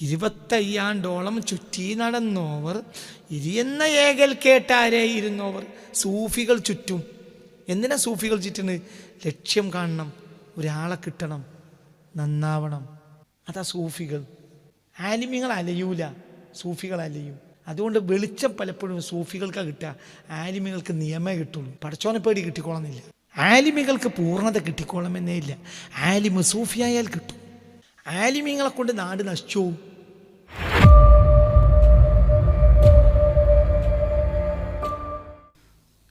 ഇരുപത്തയ്യാണ്ടോളം ചുറ്റി നടന്നോവർ. ഇരിയെന്ന ഏകൽ കേട്ടാരേ ഇരുന്നോവർ. സൂഫികൾ ചുറ്റും. എന്തിനാ സൂഫികൾ ചുറ്റുന്നത്? ലക്ഷ്യം കാണണം. ഒരാളെ കിട്ടണം. നന്നാവണം. അതാ സൂഫികൾ. ആലിമ്യങ്ങൾ അലയൂല. സൂഫികൾ അലയും. അതുകൊണ്ട് വെളിച്ചം പലപ്പോഴും സൂഫികൾക്കാണ് കിട്ടുക. ആലിമ്യങ്ങൾക്ക് നിയമേ കിട്ടുള്ളൂ. പടച്ചോനെ പേടി കിട്ടിക്കോളന്നില്ല. ആലിമികൾക്ക് പൂർണത കിട്ടിക്കോളമെന്നേ ഇല്ല. ആലിമ് സൂഫിയായാൽ കിട്ടും. ആലിമ്യങ്ങളെ കൊണ്ട് നാട് നശിച്ചു.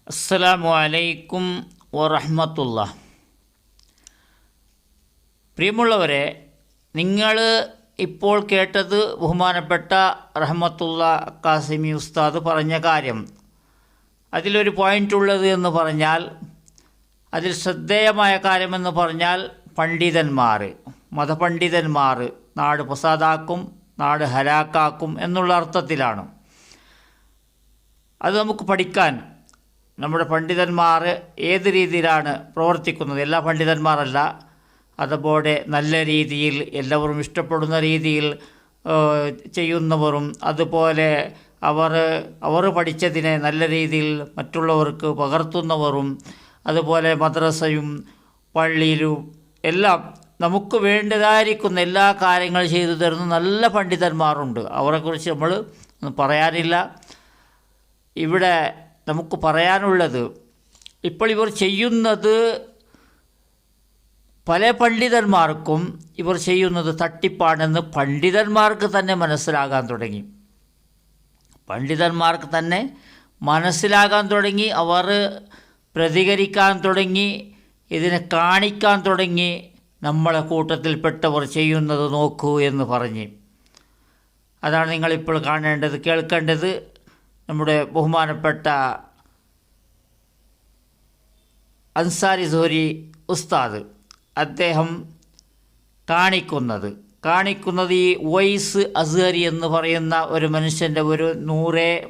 അസ്സലാമു അലൈക്കും വറഹമത്തുള്ള. പ്രിയമുള്ളവരെ നിങ്ങൾ ഇപ്പോൾ കേട്ടത് ബഹുമാനപ്പെട്ട റഹ്മത്തുള്ള കാസിമി ഉസ്താദ് പറഞ്ഞ കാര്യം. അതിലൊരു പോയിന്റ് ഉള്ളത് എന്ന് പറഞ്ഞാൽ അതിൽ ശ്രദ്ധേയമായ കാര്യമെന്ന് പറഞ്ഞാൽ പണ്ഡിതന്മാർ. മതപണ്ഡിതന്മാർ നാട് പ്രസാദാക്കും നാട് ഹലാക്കാക്കും എന്നുള്ള അർത്ഥത്തിലാണ്. അത് നമുക്ക് പഠിക്കാൻ നമ്മുടെ പണ്ഡിതന്മാർ ഏത് രീതിയിലാണ് പ്രവർത്തിക്കുന്നത്? എല്ലാ പണ്ഡിതന്മാരല്ല. അതുപോലെ നല്ല രീതിയിൽ എല്ലാവരും ഇഷ്ടപ്പെടുന്ന രീതിയിൽ ചെയ്യുന്നവരും അതുപോലെ അവർ അവർ പഠിച്ചതിനെ നല്ല രീതിയിൽ മറ്റുള്ളവർക്ക് പകർത്തുന്നവരും അതുപോലെ മദ്രസയും പള്ളിയിലും എല്ലാം നമുക്ക് വേണ്ടതായിരിക്കുന്ന എല്ലാ കാര്യങ്ങളും ചെയ്തു തരുന്ന നല്ല പണ്ഡിതന്മാരുണ്ട്. അവരെക്കുറിച്ച് നമ്മൾ ഒന്നും പറയാനില്ല. ഇവിടെ നമുക്ക് പറയാനുള്ളത് ഇപ്പോൾ ഇവർ ചെയ്യുന്നത് പല പണ്ഡിതന്മാർക്കും ഇവർ ചെയ്യുന്നത് തട്ടിപ്പാണെന്ന് പണ്ഡിതന്മാർക്ക് തന്നെ മനസ്സിലാകാൻ തുടങ്ങി. പണ്ഡിതന്മാർക്ക് തന്നെ മനസ്സിലാകാൻ തുടങ്ങി അവർ പ്രതികരിക്കാൻ തുടങ്ങി ഇതിനെ കാണിക്കാൻ തുടങ്ങി നമ്മളെ കൂട്ടത്തിൽപ്പെട്ടവർ ചെയ്യുന്നത് നോക്കൂ എന്ന് പറഞ്ഞ്. അതാണ് നിങ്ങളിപ്പോൾ കാണേണ്ടത് കേൾക്കേണ്ടത് നമ്മുടെ ബഹുമാനപ്പെട്ട അൻസാരി സോരി ഉസ്താദ്. അദ്ദേഹം കാണിക്കുന്നത് കാണിക്കുന്നത് ഈ വൈസ് അസ്ഹരി എന്ന് പറയുന്ന ഒരു മനുഷ്യന്റെ ഒരു നൂറെ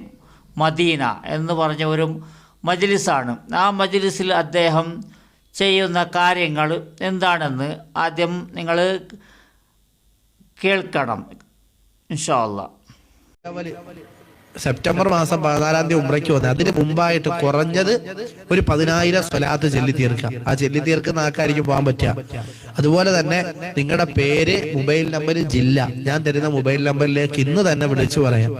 മദീന എന്ന് പറഞ്ഞ ഒരു മജ്ലിസാണ്. ആ മജ്ലിസിൽ അദ്ദേഹം ചെയ്യുന്ന കാര്യങ്ങൾ എന്താണെന്ന് ആദ്യം നിങ്ങൾ കേൾക്കണം ഇൻഷാ അള്ളാ സെപ്റ്റംബർ മാസം പതിനാലാം തീയതി ഉംറയ്ക്ക് വന്നത് അതിന് മുമ്പായിട്ട് കുറഞ്ഞത് ഒരു പതിനായിരം സ്വലാത്ത് ചെല്ലി തീർക്കാം ആ ചെല്ലി തീർക്കുന്ന ആൾക്കാർക്ക് പോകാൻ പറ്റുക. അതുപോലെ തന്നെ നിങ്ങളുടെ പേര് മൊബൈൽ നമ്പർ ജില്ല. ഞാൻ തരുന്ന മൊബൈൽ നമ്പറിലേക്ക് ഇന്ന് തന്നെ വിളിച്ചു പറയാം.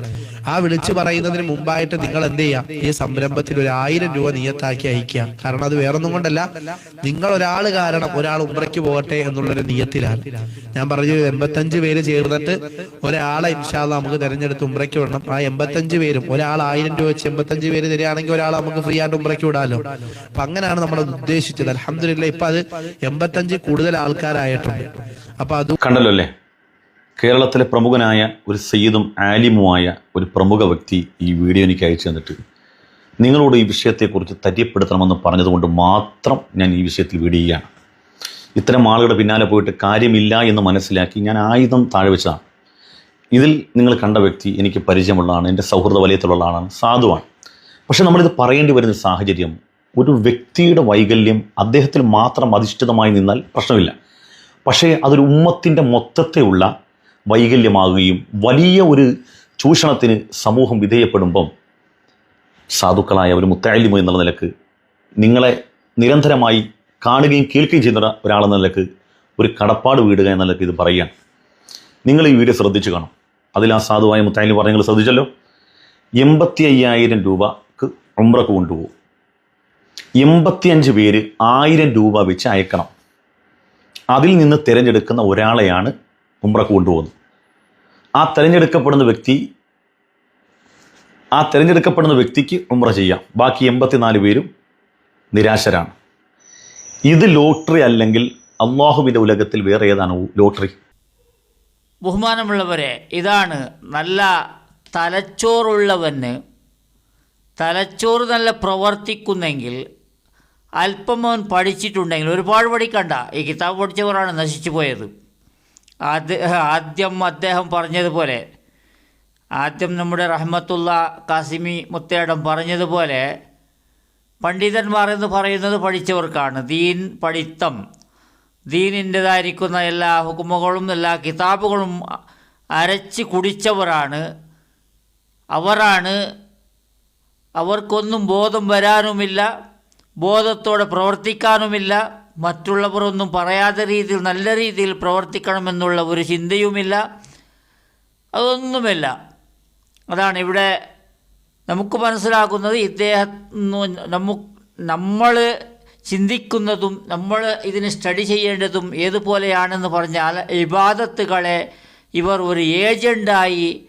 ആ വിളിച്ചു പറയുന്നതിന് മുമ്പായിട്ട് നിങ്ങൾ എന്ത് ചെയ്യാം? ഈ സംരംഭത്തിൽ ഒരു ആയിരം രൂപ നിയത്താക്കി അയക്കുക കാരണം അത് വേറൊന്നും കൊണ്ടല്ല. നിങ്ങൾ ഒരാൾ കാരണം ഒരാൾ ഉമ്രയ്ക്ക് പോകട്ടെ എന്നുള്ളൊരു നിയത്തിലാണ്. ഞാൻ പറഞ്ഞു എൺപത്തഞ്ച് പേര് ചേർന്നിട്ട് ഒരാളെ ഇൻഷാല്ല നമുക്ക് തിരഞ്ഞെടുത്ത് ഉമ്രയ്ക്ക് വിടണം. ആ എൺപത്തഞ്ച് പേരും ഒരാൾ ആയിരം രൂപ വെച്ച് എൺപത്തഞ്ച് പേര് തരികയാണെങ്കിൽ ഒരാൾ നമുക്ക് ഫ്രീ ആയിട്ട് ഉമ്രയ്ക്ക് വിടാലോ? അപ്പൊ അങ്ങനെയാണ് നമ്മൾ ഉദ്ദേശിച്ചത്. അലഹമില്ല ഇപ്പൊ അത് എൺപത്തഞ്ച് കൂടുതൽ ആൾക്കാരായിട്ടുണ്ട്. അപ്പൊ അത് കണ്ടല്ലോ അല്ലേ? കേരളത്തിലെ പ്രമുഖനായ ഒരു സയ്യിദും ആലിമുമായ ഒരു പ്രമുഖ വ്യക്തി ഈ വീഡിയോ എനിക്ക് അയച്ചു തന്നിട്ട് നിങ്ങളോട് ഈ വിഷയത്തെക്കുറിച്ച് തര്യപ്പെടുത്തണമെന്ന് പറഞ്ഞതുകൊണ്ട് മാത്രം ഞാൻ ഈ വിഷയത്തിൽ വീഡിയോ ചെയ്യുകയാണ്. ഇത്തരം ആളുകളുടെ പിന്നാലെ പോയിട്ട് കാര്യമില്ല എന്ന് മനസ്സിലാക്കി ഞാൻ ആയുധം താഴെ വെച്ചതാണ്. ഇതിൽ നിങ്ങൾ കണ്ട വ്യക്തി എനിക്ക് പരിചയമുള്ളതാണ് എന്റെ സൗഹൃദ വലയത്തിലുള്ള ആളാണ് സാധുവാണ്. പക്ഷേ നമ്മളിത് പറയേണ്ടി വരുന്ന സാഹചര്യം ഒരു വ്യക്തിയുടെ വൈകല്യം അദ്ദേഹത്തിൽ മാത്രം അധിഷ്ഠിതമായി നിന്നാൽ പ്രശ്നമില്ല. പക്ഷേ അതൊരു ഉമ്മത്തിന്റെ മൊത്തത്തെയുള്ള വൈകല്യമാകുകയും വലിയ ഒരു ചൂഷണത്തിന് സമൂഹം വിധേയപ്പെടുമ്പം സാധുക്കളായ ഒരു മുത്താലിമ എന്നുള്ള നിലയ്ക്ക് നിങ്ങളെ നിരന്തരമായി കാണുകയും കേൾക്കുകയും ചെയ്യുന്ന ഒരാളെന്ന നിലയ്ക്ക് ഒരു കടപ്പാട് വീടുക എന്ന നിലയ്ക്ക് ഇത് പറയുകയാണ്. നിങ്ങൾ ഈ വീഡിയോ ശ്രദ്ധിച്ചു കാണും. അതിൽ ആ സാധുവായ മുത്താലിം പറഞ്ഞ നിങ്ങൾ ശ്രദ്ധിച്ചല്ലോ? എൺപത്തി അയ്യായിരം രൂപക്ക് ഉംറക്ക് കൊണ്ടുപോകും. എൺപത്തിയഞ്ച് പേര് ആയിരം രൂപ വെച്ച് അയക്കണം. അതിൽ നിന്ന് തിരഞ്ഞെടുക്കുന്ന ഒരാളെയാണ് ഉംറക്ക് കൊണ്ടുപോകുന്നു. ആ തിരഞ്ഞെടുക്കപ്പെടുന്ന വ്യക്തി ആ തിരഞ്ഞെടുക്കപ്പെടുന്ന വ്യക്തിക്ക് ഉംറ ചെയ്യാം. ബാക്കി എൺപത്തിനാല് പേരും നിരാശരാണ്. ഇത് ലോട്ടറി അല്ലെങ്കിൽ അള്ളാഹുവിന്റെ ഉലകത്തിൽ വേറെ ഏതാണ് ലോട്ടറി? ബഹുമാനമുള്ളവരെ ഇതാണ് നല്ല തലച്ചോറുള്ളവന് തലച്ചോറ് നല്ല പ്രവർത്തിക്കുന്നെങ്കിൽ അല്പം അവൻ പഠിച്ചിട്ടുണ്ടെങ്കിൽ ഒരുപാട് പഠിക്കണ്ട. ഈ കിതാബ് പഠിച്ചവരാണ് നശിച്ചു പോയത്. ആദ്യ ആദ്യം അദ്ദേഹം പറഞ്ഞതുപോലെ ആദ്യം നമ്മുടെ റഹ്മത്തുള്ള കാസിമി മുത്തേടം പറഞ്ഞതുപോലെ പണ്ഡിതന്മാർ എന്ന് പറയുന്നത് പഠിച്ചവർക്കാണ്. ദീൻ പഠിത്തം. ദീനിന്റെതായിരിക്കുന്ന എല്ലാ ഹുക്കുമകളും എല്ലാ കിതാബുകളും അരച്ച് കുടിച്ചവരാണ്. അവരാണ് അവർക്കൊന്നും ബോധം വരാനുമില്ല ബോധത്തോടെ പ്രവർത്തിക്കാനുമില്ല. മറ്റുള്ളവർ ഒന്നും പറയാത്ത രീതിയിൽ നല്ല രീതിയിൽ പ്രവർത്തിക്കണമെന്നുള്ള ഒരു ചിന്തയുമില്ല. അതൊന്നുമില്ല. അതാണ് ഇവിടെ നമുക്ക് മനസ്സിലാക്കുന്നത് ഇദ്ദേഹം നമു നമ്മൾ ചിന്തിക്കുന്നതും നമ്മൾ ഇതിന് സ്റ്റഡി ചെയ്യേണ്ടതും ഏതുപോലെയാണെന്ന് പറഞ്ഞാൽ ഇബാദത്തുകളെ ഇവർ ഒരു ഏജന്റായി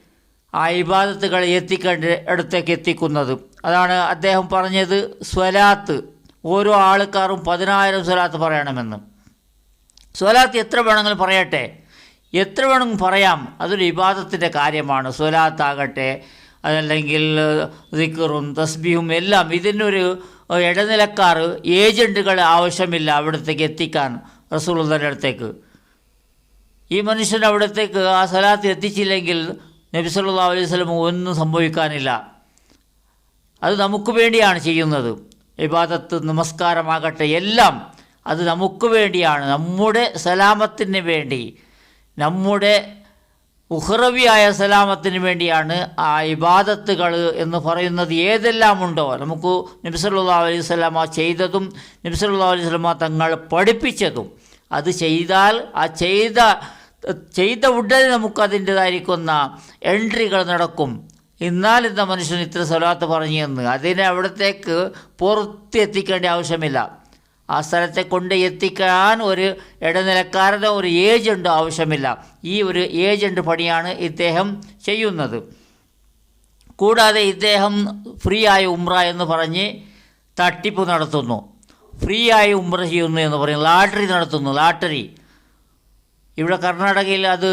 ആ ഇബാദത്തുകളെ എത്തിക്കേണ്ട ഇടത്തേക്ക് എത്തിക്കുന്നത്. അതാണ് അദ്ദേഹം പറഞ്ഞത് സ്വലാത്ത്. ഓരോ ആൾക്കാരും പതിനായിരം സ്വലാത്ത് പറയണമെന്ന്. സ്വലാത്ത് എത്ര വേണമെങ്കിലും പറയട്ടെ. എത്ര വേണമെങ്കിലും പറയാം. അതൊരു വിവാദത്തിന്റെ കാര്യമാണ്. സ്വലാത്താകട്ടെ അതല്ലെങ്കിൽ ദിക്കറും തസ്ബിഹും എല്ലാം. ഇതിനൊരു ഇടനിലക്കാർ ഏജന്റുകൾ ആവശ്യമില്ല അവിടത്തേക്ക് എത്തിക്കാൻ റസൂലുള്ളാഹിന്റെ അടുത്തേക്ക്. ഈ മനുഷ്യൻ അവിടത്തേക്ക് ആ സ്വലാത്ത് എത്തിച്ചില്ലെങ്കിൽ നബി സല്ലല്ലാഹു അലൈഹി വസല്ലം ഒന്നും സംഭവിക്കാനില്ല. അത് നമുക്ക് വേണ്ടിയാണ് ചെയ്യുന്നത്. ഇബാദത്ത് നമസ്കാരമാകട്ടെ എല്ലാം. അത് നമുക്ക് വേണ്ടിയാണ്. നമ്മുടെ സലാമത്തിന് വേണ്ടി. നമ്മുടെ ഉഹ്റവിയായ സലാമത്തിന് വേണ്ടിയാണ് ആ ഇബാദത്തുകൾ എന്ന് പറയുന്നത് ഏതെല്ലാം ഉണ്ടോ നമുക്ക് നബിസല്ലാ അലൈഹി സ്വലാമ ചെയ്തതും നബിസല്ലാ അലൈഹി സ്വലാമ തങ്ങൾ പഠിപ്പിച്ചതും. അത് ചെയ്താൽ ആ ചെയ്ത ചെയ്ത ഉടനെ നമുക്കതിന്റെതായിരിക്കുന്ന എൻട്രികൾ നടക്കും. എന്നാൽ ഇന്ന മനുഷ്യൻ ഇത്ര സ്വലാത്ത് പറഞ്ഞു എന്ന്. അതിനെ അവിടത്തേക്ക് പുറത്ത് എത്തിക്കേണ്ട ആവശ്യമില്ല. ആ സ്ഥലത്തെ കൊണ്ട് എത്തിക്കാൻ ഒരു ഇടനിലക്കാരനോ ഒരു ഏജന്റോ ആവശ്യമില്ല. ഈ ഒരു ഏജന്റ് പണിയാണ് ഇദ്ദേഹം ചെയ്യുന്നത്. കൂടാതെ ഇദ്ദേഹം ഫ്രീ ആയ ഉമ്ര എന്ന് പറഞ്ഞ് തട്ടിപ്പ് നടത്തുന്നു. ഫ്രീ ആയി ഉമ്ര ചെയ്യുന്നു എന്ന് പറയും ലാട്ടറി നടത്തുന്നു. ലാട്ടറി. ഇവിടെ കർണാടകയിൽ അത്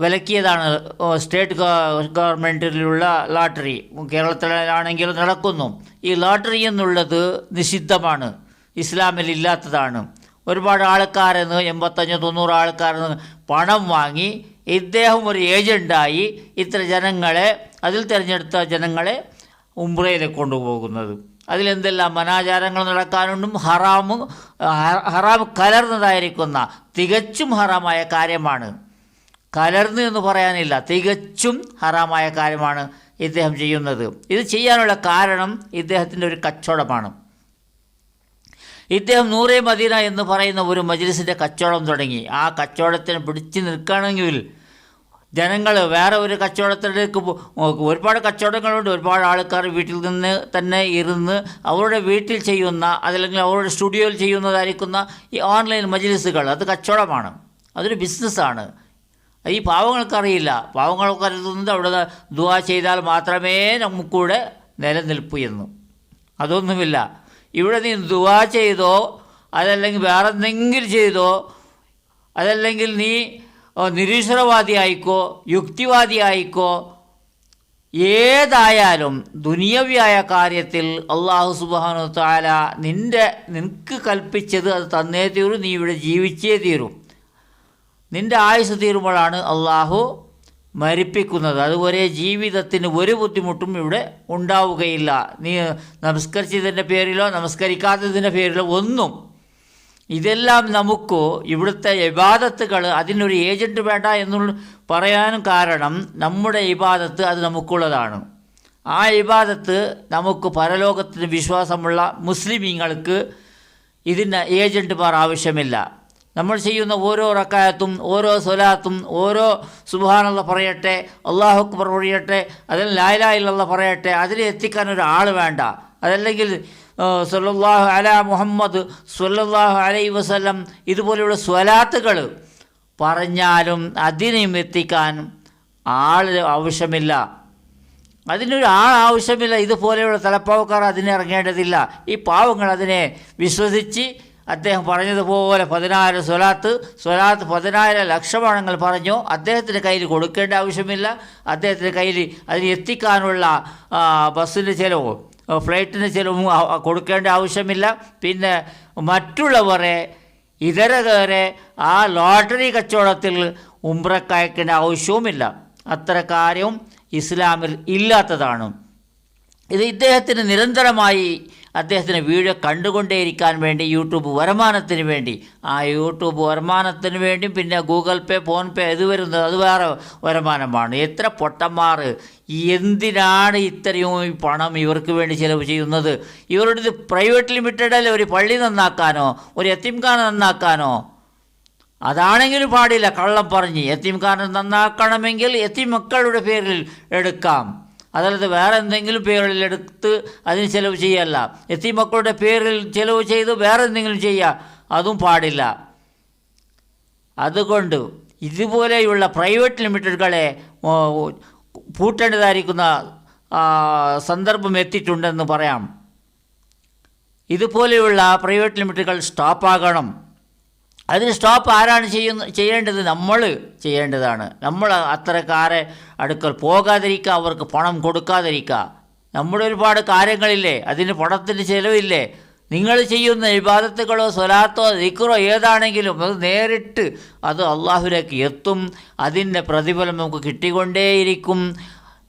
വിലക്കിയതാണ്. സ്റ്റേറ്റ് ഗവ- ഗവൺമെന്റിലുള്ള ലോട്ടറി. കേരളത്തിലാണെങ്കിലും നടക്കുന്നു. ഈ ലോട്ടറി എന്നുള്ളത് നിഷിദ്ധമാണ്. ഇസ്ലാമിൽ ഇല്ലാത്തതാണ്. ഒരുപാട് ആൾക്കാരെന്ന് എൺപത്തഞ്ച് തൊണ്ണൂറ് ആൾക്കാരെന്ന് പണം വാങ്ങി ഇദ്ദേഹം ഒരു ഏജന്റായി ഇത്ര ജനങ്ങളെ അതിൽ തിരഞ്ഞെടുത്ത ജനങ്ങളെ ഉംറയിലേക്ക് കൊണ്ടുപോകുന്നത്. അതിലെന്തെല്ലാം അനാചാരങ്ങൾ നടക്കാനുണ്ടും ഹറാമും ഹറാം കലർന്നതായിരിക്കുന്ന തികച്ചും ഹറാമായ കാര്യമാണ്. കലർന്ന് എന്ന് പറയാനില്ല. തികച്ചും ഹറാമായ കാര്യമാണ് ഇദ്ദേഹം ചെയ്യുന്നത്. ഇത് ചെയ്യാനുള്ള കാരണം ഇദ്ദേഹത്തിന്റെ ഒരു കച്ചവടമാണ്. ഇദ്ദേഹം നൂറേ മദീന എന്ന് പറയുന്ന ഒരു മജ്ലിസിന്റെ കച്ചവടം തുടങ്ങി. ആ കച്ചവടത്തിന് പിടിച്ചു നിൽക്കണമെങ്കിൽ ജനങ്ങൾ വേറെ ഒരു കച്ചവടത്തിലേക്ക് ഒരുപാട് കച്ചവടങ്ങളുണ്ട്. ഒരുപാട് ആൾക്കാർ വീട്ടിൽ നിന്ന് തന്നെ ഇരുന്ന് അവരുടെ വീട്ടിൽ ചെയ്യുന്ന അതല്ലെങ്കിൽ അവരുടെ സ്റ്റുഡിയോയിൽ ചെയ്യുന്നതായിരിക്കുന്ന ഈ ഓൺലൈൻ മജ്ലിസുകൾ. അത് കച്ചവടമാണ്. അതൊരു ബിസിനസ്സാണ്. ഈ പാവങ്ങൾക്കറിയില്ല പാവങ്ങൾ കരുതുന്നത് അവിടെ ദുവാ ചെയ്താൽ മാത്രമേ നമുക്കൂടെ നിലനിൽപ്പു എന്ന്. അതൊന്നുമില്ല. ഇവിടെ നീ ദുവാ ചെയ്തോ അതല്ലെങ്കിൽ വേറെ എന്തെങ്കിലും ചെയ്തോ അതല്ലെങ്കിൽ നീ നിരീശ്വരവാദി ആയിക്കോ യുക്തിവാദി ആയിക്കോ ഏതായാലും ദുനിയവിയായ കാര്യത്തിൽ അള്ളാഹു സുബാനു താല നിന്റെ നിനക്ക് കൽപ്പിച്ചത് അത് തന്നേ തീരും നീ ഇവിടെ ജീവിച്ചേ തീരൂ. നിന്റെ ആയുസ് തീരുമ്പോഴാണ് അള്ളാഹു മരിപ്പിക്കുന്നത്. അതുപോലെ ജീവിതത്തിന് ഒരു ബുദ്ധിമുട്ടും ഇവിടെ ഉണ്ടാവുകയില്ല. നീ നമസ്കരിച്ചതിന്റെ പേരിലോ നമസ്കരിക്കാത്തതിന്റെ പേരിലോ ഒന്നും ഇതെല്ലാം നമുക്ക് ഇവിടുത്തെ ഇബാദത്തുകൾ അതിനൊരു ഏജന്റ് വേണ്ട എന്നുള്ള പറയാനും കാരണം നമ്മുടെ ഇബാദത്ത് അത് നമുക്കുള്ളതാണ്. ആ ഇബാദത്ത് നമുക്ക് പരലോകത്തിന് വിശ്വാസമുള്ള മുസ്ലിമീങ്ങൾക്ക് ഇതിന് ഏജന്റുമാർ ആവശ്യമില്ല. നമ്മൾ ചെയ്യുന്ന ഓരോ റക്കായത്തും ഓരോ സ്വലാത്തും ഓരോ സുബാനുള്ള പറയട്ടെ അള്ളാഹുക്ക് പറയട്ടെ അതിൽ ലായിലായില്ല പറയട്ടെ അതിനെ എത്തിക്കാൻ ഒരാൾ വേണ്ട. അതല്ലെങ്കിൽ സല്ലല്ലാഹു അല മുഹമ്മദ് സല്ലല്ലാഹു അലൈ വസ്ലം ഇതുപോലെയുള്ള സ്വലാത്തുകൾ പറഞ്ഞാലും അതിനെയും എത്തിക്കാൻ ആൾ ആവശ്യമില്ല. അതിനൊരു ആൾ ആവശ്യമില്ല. ഇതുപോലെയുള്ള തലപ്പാവക്കാർ അതിനെ ഇറങ്ങേണ്ടതില്ല. ഈ പാവങ്ങൾ അതിനെ വിശ്വസിച്ച് അദ്ദേഹം പറഞ്ഞതുപോലെ പതിനായിരം സ്വലാത്ത് സ്വലാത്ത് പതിനായിരം ലക്ഷമാണെങ്കിൽ പറഞ്ഞു. അദ്ദേഹത്തിന്റെ കയ്യിൽ കൊടുക്കേണ്ട ആവശ്യമില്ല. അദ്ദേഹത്തിന്റെ കയ്യിൽ അതിന് എത്തിക്കാനുള്ള ബസ്സിന്റെ ചിലവും ഫ്ലൈറ്റിന് ചിലവും കൊടുക്കേണ്ട ആവശ്യമില്ല. പിന്നെ മറ്റുള്ളവരെ ഇതരകരെ ആ ലോട്ടറി കച്ചവടത്തിൽ ഉംറക്കയക്കേണ്ട ആവശ്യവുമില്ല. അത്ര കാര്യവും ഇസ്ലാമിൽ ഇല്ലാത്തതാണ്. ഇത് ഇദ്ദേഹത്തിന് നിരന്തരമായി അദ്ദേഹത്തിന് വീഡിയോ കണ്ടുകൊണ്ടേയിരിക്കാൻ വേണ്ടി യൂട്യൂബ് വരുമാനത്തിന് വേണ്ടി. ആ യൂട്യൂബ് വരുമാനത്തിന് വേണ്ടി പിന്നെ ഗൂഗിൾ പേ ഫോൺ പേ ഇത് വരുന്നത് അത് വേറെ വരുമാനമാണ്. എത്ര പൊട്ടന്മാർ എന്തിനാണ് ഇത്രയും പണം ഇവർക്ക് വേണ്ടി ചിലവ് ചെയ്യുന്നത്? ഇവരുടെ ഇത് പ്രൈവറ്റ് ലിമിറ്റഡിൽ ഒരു പള്ളി നന്നാക്കാനോ? ഒരു എത്തിംഖാന നന്നാക്കാനോ? അതാണെങ്കിലും പാടില്ല കള്ളം പറഞ്ഞ്. എത്തിംഖാന നന്നാക്കണമെങ്കിൽ എത്തി മക്കളുടെ പേരിൽ എടുക്കാം. അതല്ലാതെ വേറെ എന്തെങ്കിലും പേരുകളിൽ എടുത്ത് അതിന് ചിലവ് ചെയ്യല്ല. എത്തി മക്കളുടെ പേരിൽ ചിലവ് ചെയ്ത് വേറെ എന്തെങ്കിലും ചെയ്യുക അതും പാടില്ല. അതുകൊണ്ട് ഇതുപോലെയുള്ള പ്രൈവറ്റ് ലിമിറ്റഡുകളെ പൂട്ടേണ്ടതായിരിക്കുന്ന സന്ദർഭം എത്തിയിട്ടുണ്ടെന്ന് പറയാം. ഇതുപോലെയുള്ള പ്രൈവറ്റ് ലിമിറ്റുകൾ സ്റ്റോപ്പാകണം അതിന് സ്റ്റോപ്പ് ആരാണ് ചെയ്യുന്ന ചെയ്യേണ്ടത്? നമ്മൾ ചെയ്യേണ്ടതാണ്. നമ്മൾ അത്തരക്കാരെ അടുക്കൽ പോകാതിരിക്കുക അവർക്ക് പണം കൊടുക്കാതിരിക്കുക. നമ്മുടെ ഒരുപാട് കാര്യങ്ങളില്ലേ? അതിന് പണത്തിന് ചിലവില്ലേ? നിങ്ങൾ ചെയ്യുന്ന ഇബാദത്തുകളോ സ്വലാത്തോ ദിക്കറോ ഏതാണെങ്കിലും അത് നേരിട്ട് അത് അള്ളാഹുലേക്ക് എത്തും. അതിന്റെ പ്രതിഫലം നമുക്ക് കിട്ടിക്കൊണ്ടേയിരിക്കും.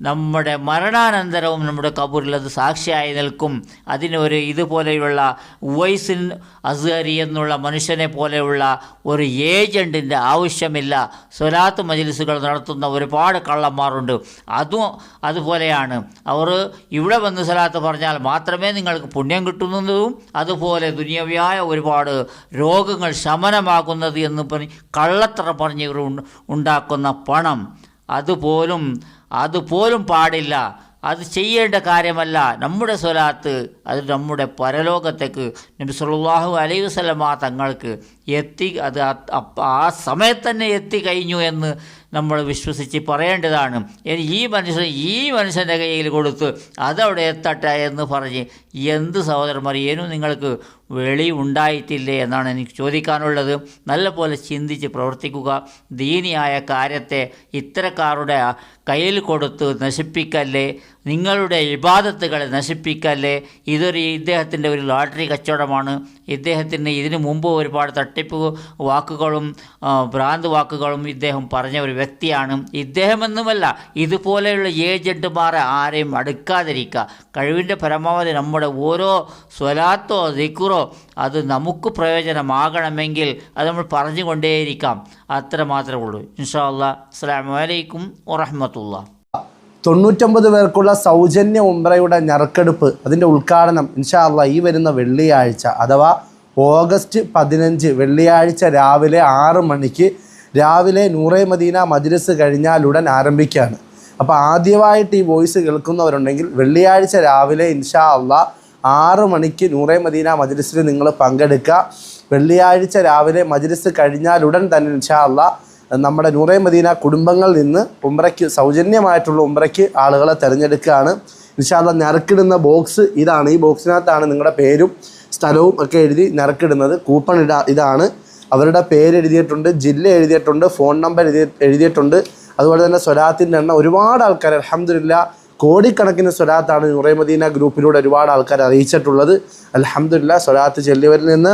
നമ്മുടെ മരണാനന്തരവും നമ്മുടെ കബൂറിൽ അത് സാക്ഷിയായി നിൽക്കും. അതിനൊരു ഇതുപോലെയുള്ള വൈസിൻ അസ്ഹരി എന്നുള്ള മനുഷ്യനെ പോലെയുള്ള ഒരു ഏജന്റിന്റെ ആവശ്യമില്ല. സ്വലാത്ത് മജിലിസുകൾ നടത്തുന്ന ഒരുപാട് കള്ളന്മാരുണ്ട്. അതും അതുപോലെയാണ്. അവർ ഇവിടെ വന്ന് സ്വലാത്ത് പറഞ്ഞാൽ മാത്രമേ നിങ്ങൾക്ക് പുണ്യം കിട്ടുന്നതും അതുപോലെ ദുനിയവ്യായ ഒരുപാട് രോഗങ്ങൾ ശമനമാകുന്നത് എന്ന് പറഞ്ഞ് കള്ളത്തറ പറഞ്ഞ് ഉണ്ടാക്കുന്ന പണം. അതുപോലും അതുപോലും പാടില്ല. അത് ചെയ്യേണ്ട കാര്യമല്ല. നമ്മുടെ സ്വലാത്ത് അത് നമ്മുടെ പരലോകത്തേക്ക് നബി സല്ലല്ലാഹു അലൈഹി വസല്ലമ തങ്ങൾക്ക് എത്തി അത് ആ സമയത്ത് തന്നെ എത്തിക്കഴിഞ്ഞു എന്ന് നമ്മൾ വിശ്വസിച്ച് പറയേണ്ടതാണ്. ഈ മനുഷ്യൻ ഈ മനുഷ്യന്റെ കയ്യിൽ കൊടുത്ത് അതവിടെ എത്തട്ടെ എന്ന് പറഞ്ഞ് എന്ത് സഹോദരന്മാർ ഏനും നിങ്ങൾക്ക് വെളി ഉണ്ടായിട്ടില്ലേ എന്നാണ് എനിക്ക് ചോദിക്കാനുള്ളത്. നല്ലപോലെ ചിന്തിച്ച് പ്രവർത്തിക്കുക. ദീനിയായ കാര്യത്തെ ഇത്തരക്കാരുടെ കയ്യിൽ കൊടുത്ത് നശിപ്പിക്കല്ലേ? നിങ്ങളുടെ ഇബാദത്തുകളെ നശിപ്പിക്കല്ലേ? ഇതൊരു ഇദ്ദേഹത്തിന്റെ ഒരു ലോട്ടറി കച്ചവടമാണ്. ഇദ്ദേഹത്തിന് ഇതിനു മുമ്പ് ഒരുപാട് തട്ടിപ്പ് വാക്കുകളും ഭ്രാന്ത് വാക്കുകളും ഇദ്ദേഹം പറഞ്ഞ ഒരു വ്യക്തിയാണ്. ഇദ്ദേഹമെന്നുമല്ല ഇതുപോലെയുള്ള ഏജന്റുമാരെ ആരെയും അടുക്കാതിരിക്കുക. കഴിവിന്റെ പരമാവധി നമ്മുടെ ഓരോ സ്വലാത്തോ ദിക്കുറോ അത് നമുക്ക് പ്രയോജനമാകണമെങ്കിൽ അത് നമ്മൾ പറഞ്ഞുകൊണ്ടേയിരിക്കാം. അത്ര മാത്രമേ ഉള്ളൂ. ഇൻഷാ അല്ലാ അസ്സാം വലൈക്കും വറഹമത്തുള്ള തൊണ്ണൂറ്റൊമ്പത് പേർക്കുള്ള സൗജന്യ ഉംറയുടെ ഞറക്കെടുപ്പ് അതിന്റെ ഉദ്ഘാടനം ഇൻഷാല്ല ഈ വരുന്ന വെള്ളിയാഴ്ച അഥവാ ഓഗസ്റ്റ് പതിനഞ്ച് വെള്ളിയാഴ്ച രാവിലെ ആറ് മണിക്ക് രാവിലെ നൂറേ മദീന മജ്ലിസ് കഴിഞ്ഞാലുടൻ ആരംഭിക്കുകയാണ്. അപ്പോൾ ആദ്യമായിട്ട് ഈ വോയിസ് കേൾക്കുന്നവരുണ്ടെങ്കിൽ വെള്ളിയാഴ്ച രാവിലെ ഇൻഷാ അല്ല ആറ് മണിക്ക് നൂറേ മദീന മജ്ലിസിൽ നിങ്ങൾ പങ്കെടുക്കുക. വെള്ളിയാഴ്ച രാവിലെ മജ്ലിസ് കഴിഞ്ഞാലുടൻ തന്നെ ഇൻഷാ അള്ളാ നമ്മുടെ നൂറേ മദീന കുടുംബങ്ങളിൽ നിന്ന് ഉംറയ്ക്ക് സൗജന്യമായിട്ടുള്ള ഉംറയ്ക്ക് ആളുകളെ തിരഞ്ഞെടുക്കുകയാണ്. ഇൻഷാല്ല നറുക്കിടുന്ന ബോക്സ് ഇതാണ്. ഈ ബോക്സിനകത്താണ് നിങ്ങളുടെ പേരും സ്ഥലവും ഒക്കെ എഴുതി നറുക്കിടുന്നത് കൂപ്പൺ ഇടാ ഇതാണ്. അവരുടെ പേര് എഴുതിയിട്ടുണ്ട് ജില്ല എഴുതിയിട്ടുണ്ട് ഫോൺ നമ്പർ എഴുതി എഴുതിയിട്ടുണ്ട്. അതുപോലെ തന്നെ സ്വലാത്തിന്റെ എണ്ണം. ഒരുപാട് ആൾക്കാർ അലഹമില്ല കോടിക്കണക്കിന് സ്വലാത്താണ് മദീന ഗ്രൂപ്പിലൂടെ ഒരുപാട് ആൾക്കാർ അറിയിച്ചിട്ടുള്ളത്. അലഹമില്ല സ്വലാത്ത് ചെല്ലിയവരിൽ നിന്ന്.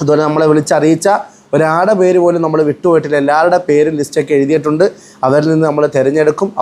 അതുപോലെ നമ്മളെ വിളിച്ചറിയിച്ച ഒരാളുടെ പേര് പോലും നമ്മൾ വിട്ടുപോയിട്ടില്ല. എല്ലാവരുടെ പേരും ലിസ്റ്റൊക്കെ എഴുതിയിട്ടുണ്ട്. അവരിൽ നിന്ന് നമ്മൾ തിരഞ്ഞെടുക്കും.